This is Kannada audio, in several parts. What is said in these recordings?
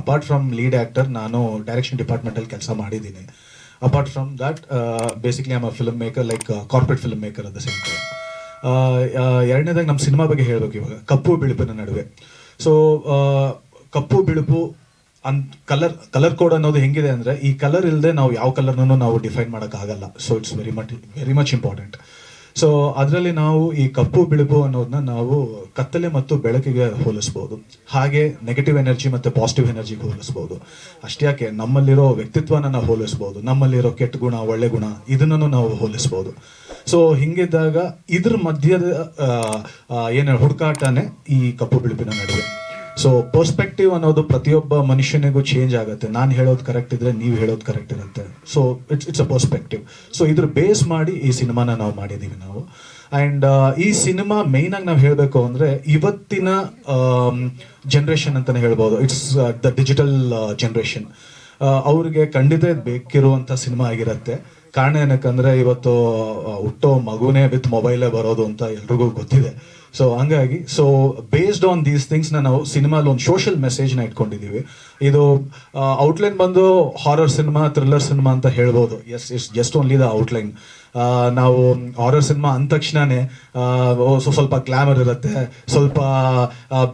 ಅಪಾರ್ಟ್ ಫ್ರಮ್ ಲೀಡ್ ಆ್ಯಕ್ಟರ್ ನಾನು ಡೈರೆಕ್ಷನ್ ಡಿಪಾರ್ಟ್ಮೆಂಟಲ್ಲಿ ಕೆಲಸ ಮಾಡಿದ್ದೀನಿ. Apart from that basically am a film maker like corporate film maker at the same time ಎರಡನೇದಾಗಿ ನಮ್ಮ ಸಿನಿಮಾ ಬಗ್ಗೆ ಹೇಳಬೇಕು ಇವಾಗ. ಕಪ್ಪು ಬಿಳುಪಿನ ನಡುವೆ. ಸೊ ಕಪ್ಪು ಬಿಳುಪು ಅನ್ ಕಲರ್ ಕಲರ್ ಕೋಡ್ ಅನ್ನೋದು ಹೆಂಗಿದೆ ಅಂದರೆ ಈ ಕಲರ್ ಇಲ್ಲದೆ ನಾವು ಯಾವ ಕಲರ್ನೂ ನಾವು ಡಿಫೈನ್ ಮಾಡೋಕ್ಕಾಗಲ್ಲ. So it's very much very much important so ಅದರಲ್ಲಿ ನಾವು ಈ ಕಪ್ಪು ಬಿಳುಪು ಅನ್ನೋದನ್ನ ನಾವು ಕತ್ತಲೆ ಮತ್ತು ಬೆಳಕಿಗೆ ಹೋಲಿಸ್ಬೋದು. ಹಾಗೆ ನೆಗೆಟಿವ್ ಎನರ್ಜಿ ಮತ್ತು ಪಾಸಿಟಿವ್ ಎನರ್ಜಿಗೆ ಹೋಲಿಸ್ಬೋದು. ಅಷ್ಟೇ ಯಾಕೆ? ನಮ್ಮಲ್ಲಿರೋ ವ್ಯಕ್ತಿತ್ವನ ನಾವು ಹೋಲಿಸ್ಬೋದು. ನಮ್ಮಲ್ಲಿರೋ ಕೆಟ್ಟ ಗುಣ, ಒಳ್ಳೆ ಗುಣ ಇದನ್ನು ನಾವು ಹೋಲಿಸ್ಬೋದು. ಸೊ ಹಿಂಗಿದ್ದಾಗ ಇದ್ರ ಮಧ್ಯದ ಏನು ಹುಡುಕಾಟನೇ ಈ ಕಪ್ಪು ಬಿಳುಪಿನ ನಡುವೆ. ಸೊ ಪರ್ಸ್ಪೆಕ್ಟಿವ್ ಅನ್ನೋದು ಪ್ರತಿಯೊಬ್ಬ ಮನುಷ್ಯನಿಗೂ ಚೇಂಜ್ ಆಗುತ್ತೆ. ನಾನು ಹೇಳೋದು ಕರೆಕ್ಟ್ ಇದ್ರೆ ನೀವು ಹೇಳೋದು ಕರೆಕ್ಟ್ ಇರುತ್ತೆ. So it's it's a perspective so ಇದ್ರ ಬೇಸ್ ಮಾಡಿ ಈ ಸಿನಿಮಾನ ನಾವು ಮಾಡಿದ್ದೀವಿ ನಾವು. ಆ್ಯಂಡ್ ಈ ಸಿನಿಮಾ ಮೇಯ್ನಾಗಿ ನಾವು ಹೇಳಬೇಕು ಅಂದರೆ ಇವತ್ತಿನ ಜನ್ರೇಷನ್ ಅಂತಲೇ ಹೇಳ್ಬೋದು. ಇಟ್ಸ್ ದ ಡಿಜಿಟಲ್ ಜನ್ರೇಷನ್ ಅವ್ರಿಗೆ ಖಂಡಿತ ಬೇಕಿರುವಂಥ ಸಿನಿಮಾ ಆಗಿರುತ್ತೆ. ಕಾರಣ ಏನಕ್ಕಂದ್ರೆ ಇವತ್ತು ಹುಟ್ಟೋ ಮಗುನೇ ವಿತ್ ಮೊಬೈಲೇ ಬರೋದು ಅಂತ ಎಲ್ರಿಗೂ ಗೊತ್ತಿದೆ. ಸೊ ಹಂಗಾಗಿ ಸೊ ಬೇಸ್ಡ್ ಆನ್ ದೀಸ್ ಥಿಂಗ್ಸ್ನ ನಾವು ಸಿನಿಮಾಲಿ ಒಂದು ಸೋಷಿಯಲ್ ಮೆಸೇಜ್ನ ಇಟ್ಕೊಂಡಿದ್ದೀವಿ ಇದು ಔಟ್ಲೈನ್ ಬಂದು ಹಾರರ್ ಸಿನಿಮಾ ಥ್ರಿಲ್ಲರ್ ಸಿನಿಮಾ ಅಂತ ಹೇಳ್ಬೋದು. Yes it's just only the outline ನಾವು ಹಾರರ್ ಸಿನಿಮಾ ಅಂದ ತಕ್ಷಣನೇ ಸ್ವಲ್ಪ ಗ್ಲಾಮರ್ ಇರುತ್ತೆ. ಸ್ವಲ್ಪ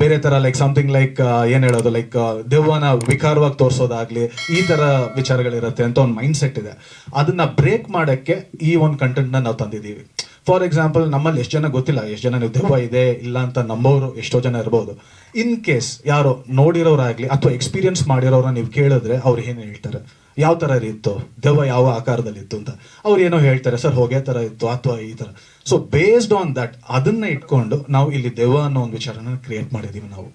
ಬೇರೆ ಥರ ಲೈಕ್ ಸಮಥಿಂಗ್ ಲೈಕ್ ಏನು ಹೇಳೋದು ಲೈಕ್ ದೆವ್ವನ ವಿಕಾರವಾಗಿ ತೋರಿಸೋದಾಗ್ಲಿ, ಈ ಥರ ವಿಚಾರಗಳಿರುತ್ತೆ ಅಂತ ಒಂದು ಮೈಂಡ್ ಸೆಟ್ ಇದೆ. ಅದನ್ನ ಬ್ರೇಕ್ ಮಾಡೋಕ್ಕೆ ಈ ಒಂದು ಕಂಟೆಂಟ್ನ ನಾವು ತಂದಿದ್ದೀವಿ. ಫಾರ್ ಎಕ್ಸಾಂಪಲ್ ನಮ್ಮಲ್ಲಿ ಎಷ್ಟು ಜನ ಗೊತ್ತಿಲ್ಲ, ಎಷ್ಟು ಜನ ನೀವು ದೆವ್ವ ಇದೆ, ಇಲ್ಲ ಅಂತ ನಂಬೋರು ಎಷ್ಟೋ ಜನ ಇರ್ಬೋದು. ಇನ್ ಕೇಸ್ ಯಾರೋ ನೋಡಿರೋರಾಗ್ಲಿ ಅಥವಾ ಎಕ್ಸ್ಪೀರಿಯನ್ಸ್ ಮಾಡಿರೋರನ್ನ ನೀವು ಕೇಳಿದ್ರೆ ಅವ್ರು ಏನು ಹೇಳ್ತಾರೆ? ಯಾವ ಥರ ಇತ್ತು? ದೆವ್ವ ಯಾವ ಆಕಾರದಲ್ಲಿ ಇತ್ತು ಅಂತ. ಅವ್ರು ಏನೋ ಹೇಳ್ತಾರೆ, ಸರ್, ಹೋಗೇ ಥರ ಇತ್ತು, ಅಥವಾ ಈ ಥರ ಸೊ ಬೇಸ್ಡ್ ಆನ್ ದಟ್ ಅದನ್ನ ಇಟ್ಕೊಂಡು ನಾವು ಇಲ್ಲಿ ದೆವ್ವ ಅನ್ನೋ ಒಂದು ವಿಚಾರನ ಕ್ರಿಯೇಟ್ ಮಾಡಿದ್ದೀವಿ ನಾವು.